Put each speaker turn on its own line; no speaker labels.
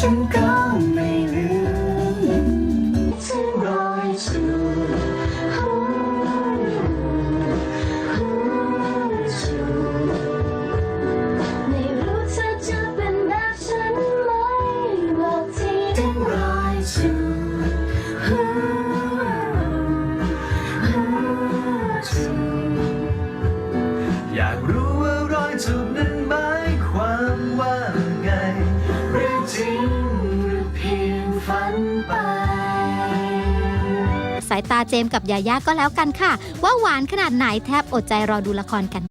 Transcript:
ฉันก็ไม่ลืมที่รอยสู่หัวหัวสู่ไม่รู้เธอจะเป็นแบบฉันไหมบอกทีที่รอยสู่หัวหัวสู่อยากรู้ว่ารอยจูบนั้น ไป
สายตาเจมส์กับยาย่าก็แล้วกันค่ะ ว่าหวานขนาดไหนแทบอดใจรอดูละครกัน